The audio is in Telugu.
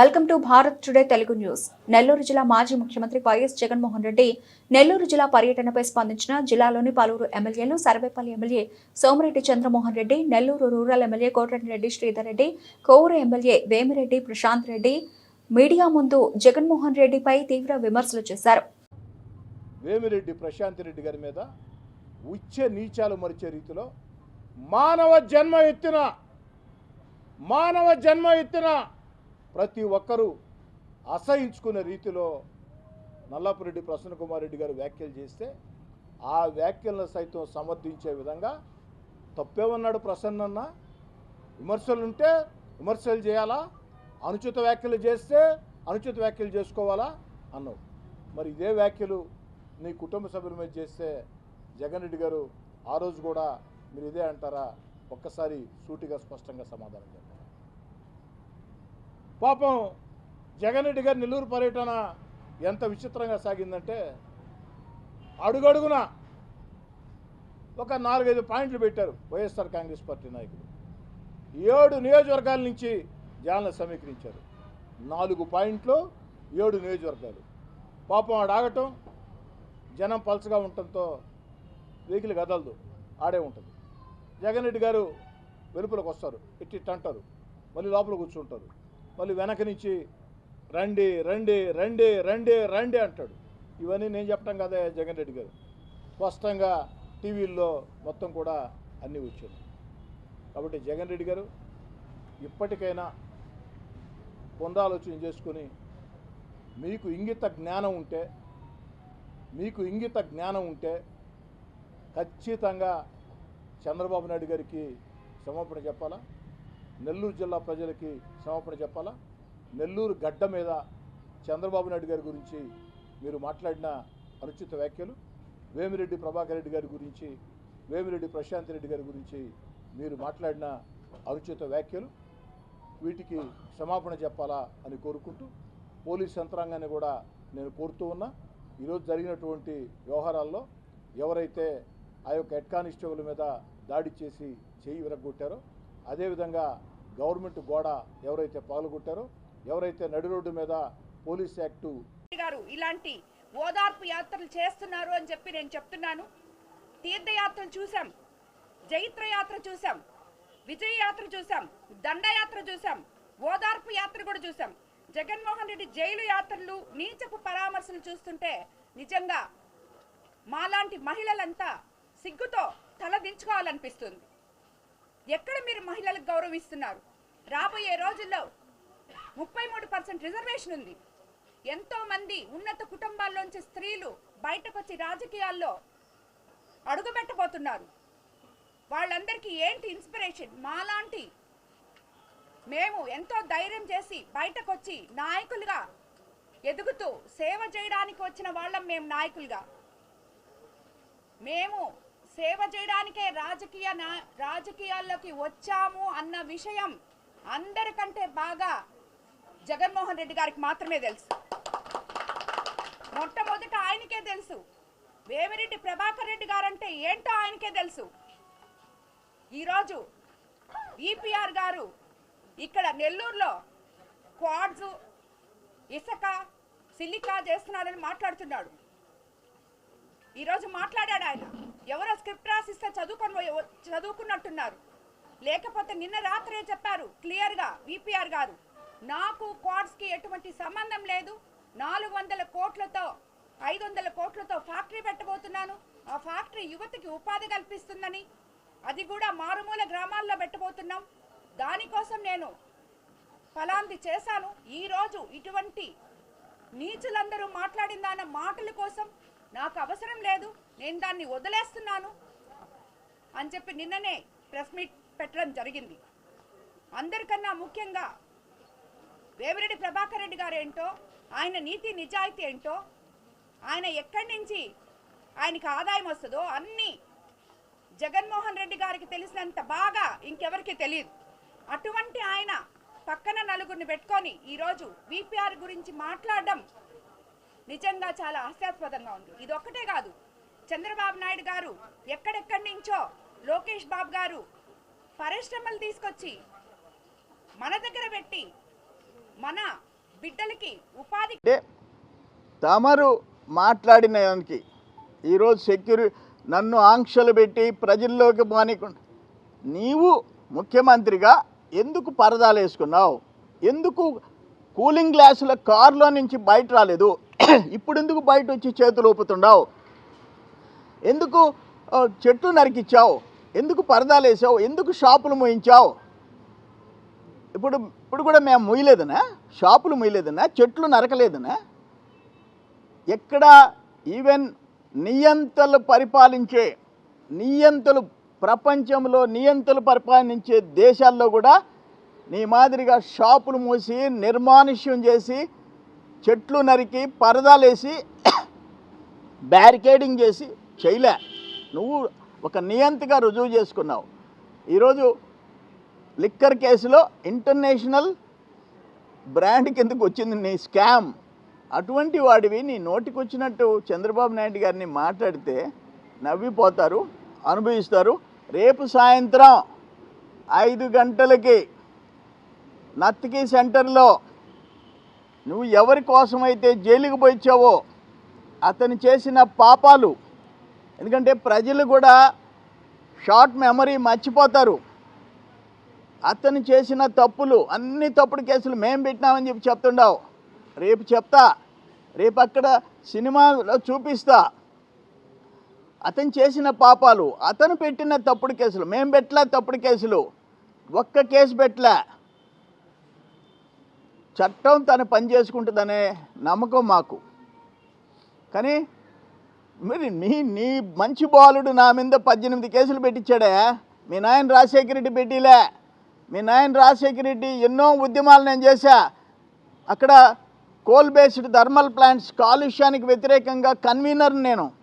Welcome to Bharat today Telugu news. Nellore జిల్లా మాజీ ముఖ్యమంత్రి వైఎస్ జగన్మోహన్ రెడ్డి నెల్లూరు జిల్లా పర్యటనపై స్పందించిన జిల్లాలోని పలువురు ఎమ్మెల్యేలు Sarvepalli MLA Somireddy Chandramohan Reddy Nellore rural MLA Kotareddy Sridhar Reddy Kovur MLA Vemireddy Prashanth Reddy media ముందు జగన్మోహన్ రెడ్డిపై తీవ్ర విమర్శలు చేశారు. వేమిరెడ్డి ప్రశాంత్ రెడ్డి గారి మీద ఉచ్చ నీచాలు మరిచే రీతిలో మానవ జన్మ ఎత్తిన మానవ జన్మ ఎత్తిన ప్రతి ఒక్కరూ అసహించుకునే రీతిలో నల్లపురెడ్డి ప్రసన్న కుమార్ రెడ్డి గారు వ్యాఖ్యలు చేస్తే ఆ వ్యాఖ్యలను సైతం సమర్థించే విధంగా తప్పేమన్నాడు ప్రసన్నన్న? విమర్శలుంటే విమర్శలు చేయాలా? అనుచిత వ్యాఖ్యలు చేస్తే అనుచిత వ్యాఖ్యలు చేసుకోవాలా? అన్నావు. మరి ఇదే వ్యాఖ్యలు నీ కుటుంబ సభ్యుల మీద చేస్తే జగన్ రెడ్డి గారు ఆ రోజు కూడా మీరు ఇదే అంటారా? ఒక్కసారి సూటిగా స్పష్టంగా సమాధానం చెప్పాలి పాపం జగన్ రెడ్డి గారి నెల్లూరు పర్యటన ఎంత విచిత్రంగా సాగిందంటే అడుగడుగున ఒక నాలుగైదు పాయింట్లు పెట్టారు వైఎస్ఆర్ కాంగ్రెస్ పార్టీ నాయకులు. ఏడు నియోజకవర్గాల నుంచి జనాలను సమీకరించారు. నాలుగు పాయింట్లు ఏడు నియోజకవర్గాలు. పాపం ఆడ ఆగటం జనం పలచగా ఉండటంతో వెహికల్ కదలదు ఆడే ఉంటుంది. జగన్ రెడ్డి గారు వెలుపలకు వస్తారు ఇట్టి అంటారు మళ్ళీ లోపల కూర్చుంటారు. మళ్ళీ వెనక నుంచి రండి రండి రండి రండి రండి అంటాడు. ఇవన్నీ నేను చెప్పడం కదా జగన్ రెడ్డి గారు. స్పష్టంగా టీవీల్లో మొత్తం కూడా అన్నీ వచ్చాయి. కాబట్టి జగన్ రెడ్డి గారు ఇప్పటికైనా పునరాలోచన చేసుకొని మీకు ఇంగిత జ్ఞానం ఉంటే మీకు ఇంగిత జ్ఞానం ఉంటే ఖచ్చితంగా చంద్రబాబు నాయుడు గారికి క్షమాపణ చెప్పాలా? నెల్లూరు జిల్లా ప్రజలకి క్షమాపణ చెప్పాలా? నెల్లూరు గడ్డ మీద చంద్రబాబు నాయుడు గారి గురించి మీరు మాట్లాడిన అనుచిత వ్యాఖ్యలు వేమిరెడ్డి ప్రభాకర్ రెడ్డి గారి గురించి వేమిరెడ్డి ప్రశాంత్ రెడ్డి గారి గురించి మీరు మాట్లాడిన అనుచిత వ్యాఖ్యలు వీటికి క్షమాపణ చెప్పాలా అని కోరుకుంటూ పోలీస్ యంత్రాంగాన్ని కూడా నేను కోరుతూ ఉన్నా. ఈరోజు జరిగినటువంటి వ్యవహారాల్లో ఎవరైతే ఆ యొక్క హెడ్ కానిస్టేబుల్ మీద దాడి చేసి చేయి విరగొట్టారో అదేవిధంగా గవర్నమెంట్ గోడ ఎవరైతే పగలగొట్టారో ఎవరైతే నడి రోడ్డు మీద పోలీస్ యాక్టు గారు ఇలాంటి ఓదార్పు యాత్రలు చేస్తున్నారు అని చెప్పి నేను చెప్తున్నాను. తీర్థయాత్రలు చూసాం జైత్ర యాత్ర చూసాం విజయ యాత్ర చూసాం దండయాత్ర చూసాం ఓదార్పు యాత్ర కూడా చూసాం జగన్మోహన్ రెడ్డి జైలు యాత్రలు నీచపు పరామర్శలు చూస్తుంటే నిజంగా మాలాంటి మహిళలంతా సిగ్గుతో తలదించుకోవాలనిపిస్తుంది ఎక్కడ మీరు మహిళలకు గౌరవిస్తున్నారు రాబోయే రోజుల్లో ముప్పై మూడు పర్సెంట్ రిజర్వేషన్ ఉంది. ఎంతో మంది ఉన్నత కుటుంబాల్లోంచి స్త్రీలు బయటకు వచ్చి రాజకీయాల్లో అడుగుపెట్టబోతున్నారు. వాళ్ళందరికీ ఏంటి ఇన్స్పిరేషన్? మాలాంటి మేము ఎంతో ధైర్యం చేసి బయటకు వచ్చి నాయకులుగా ఎదుగుతూ సేవ చేయడానికి వచ్చిన వాళ్ళం మేము నాయకులుగా. మేము సేవ చేయడానికే రాజకీయ నా- రాజకీయాల్లోకి వచ్చాము అన్న విషయం అందరికంటే బాగా జగన్మోహన్ రెడ్డి గారికి మాత్రమే తెలుసు. మొట్టమొదట ఆయనకే తెలుసు. వేమిరెడ్డి ప్రభాకర్ రెడ్డి గారంటే ఏంటో ఆయనకే తెలుసు. ఈరోజు ఈపీఆర్ గారు ఇక్కడ నెల్లూరులో క్వాడ్స్ ఇసుక సిలికా చేస్తున్నారని మాట్లాడుతున్నాడు. ఈరోజు మాట్లాడాడు ఆయన. ఎవరో స్క్రిప్ట్ రాసిస్తే చదువుకొని చదువుకున్నట్టున్నారు. లేకపోతే నిన్న రాత్రే చెప్పారు క్లియర్గా విపిఆర్ గారు. నాకు క్వాడ్స్కి ఎటువంటి సంబంధం లేదు. నాలుగు వందల కోట్లతో ఐదు వందల కోట్లతో ఫ్యాక్టరీ పెట్టబోతున్నాను. ఆ ఫ్యాక్టరీ యువతకి ఉపాధి కల్పిస్తుందని. అది కూడా మారుమూల గ్రామాల్లో పెట్టబోతున్నాం. దానికోసం నేను ఫలాంది చేశాను. ఈరోజు ఇటువంటి నీచులందరూ మాట్లాడిన దాని మాటల కోసం నాకు అవసరం లేదు. నేను దాన్ని వదిలేస్తున్నాను అని చెప్పి నిన్ననే ప్రెస్ మీట్ పెట్టడం జరిగింది. అందరికన్నా ముఖ్యంగా వేమిరెడ్డి ప్రభాకర్ రెడ్డి గారు ఏంటో ఆయన నీతి నిజాయితీ ఏంటో ఆయన ఎక్కడి నుంచి ఆయనకి ఆదాయం వస్తుందో అన్నీ జగన్మోహన్ రెడ్డి గారికి తెలిసినంత బాగా ఇంకెవరికి తెలియదు. అటువంటి ఆయన పక్కన నలుగురిని పెట్టుకొని ఈరోజు విపిఆర్ గురించి మాట్లాడడం నిజంగా చాలా హాస్యాస్పదంగా ఉంది. ఇది ఒక్కటే కాదు చంద్రబాబు నాయుడు గారు ఎక్కడెక్కడి నుంచో లోకేష్ బాబు గారు పరిశ్రమలు తీసుకొచ్చి మన దగ్గర పెట్టి మన బిడ్డలకి ఉపాధి అంటే తమరు మాట్లాడిన దానికి ఈరోజు సెక్యూరి నన్ను ఆంక్షలు పెట్టి ప్రజల్లోకి మానికుండా నీవు ముఖ్యమంత్రిగా ఎందుకు పరదాలు వేసుకున్నావు? ఎందుకు కూలింగ్ గ్లాసుల కారులో నుంచి బయట రాలేదు? ఇప్పుడు ఎందుకు బయట వచ్చి చేతులు ఊపుతున్నావు? ఎందుకు చెట్లు నరికిచ్చావు? ఎందుకు పరదాలు వేసావు? ఎందుకు షాపులు మోయించావు? ఇప్పుడు ఇప్పుడు కూడా మేము మొయ్యలేదనా షాపులు మొయ్యలేదనా చెట్లు నరకలేదనా? ఎక్కడ ఈవెన్ నియంతలు పరిపాలించే నియంతలు ప్రపంచంలో నియంతలు పరిపాలించే దేశాల్లో కూడా నీ మాదిరిగా షాపులు మూసి నిర్మానుష్యం చేసి చెట్లు నరికి పరదాలేసి బ్యారికేడింగ్ చేసి చేయలే. నువ్వు ఒక నియంతగా రుజువు చేసుకున్నావు. ఈరోజు లిక్కర్ కేసులో ఇంటర్నేషనల్ బ్రాండ్ కిందకు వచ్చింది నీ స్కామ్. అటువంటి వాడివి నీ నోటికి వచ్చినట్టు చంద్రబాబు నాయుడు గారిని మాట్లాడితే నవ్విపోతారు అనుభవిస్తారు. రేపు సాయంత్రం ఐదు గంటలకి నత్తికి సెంటర్లో నువ్వు ఎవరి కోసమైతే జైలుకి పోయిచ్చావో అతను చేసిన పాపాలు ఎందుకంటే ప్రజలు కూడా షార్ట్ మెమరీ మర్చిపోతారు. అతను చేసిన తప్పులు అన్ని తప్పుడు కేసులు మేము పెట్టినామని చెప్పి చెప్తుండవు. రేపు చెప్తా రేపు అక్కడ సినిమాలో చూపిస్తా. అతను చేసిన పాపాలు అతను పెట్టిన తప్పుడు కేసులు మేము పెట్టలే తప్పుడు కేసులు ఒక్క కేసు పెట్టలే. చట్టం తను పని చేసుకుంటుందనే నమ్మకం మాకు. కానీ మరి నీ నీ మంచి బాలుడు నా మీద పద్దెనిమిది కేసులు పెట్టించాడే మీ నాయన రాజశేఖర రెడ్డి పెట్టిలే. మీ నాయన రాజశేఖర రెడ్డి ఎన్నో ఉద్యమాలు నేను చేశా. అక్కడ కోల్ బేస్డ్ థర్మల్ ప్లాంట్స్ కాలుష్యానికి వ్యతిరేకంగా కన్వీనర్ నేను.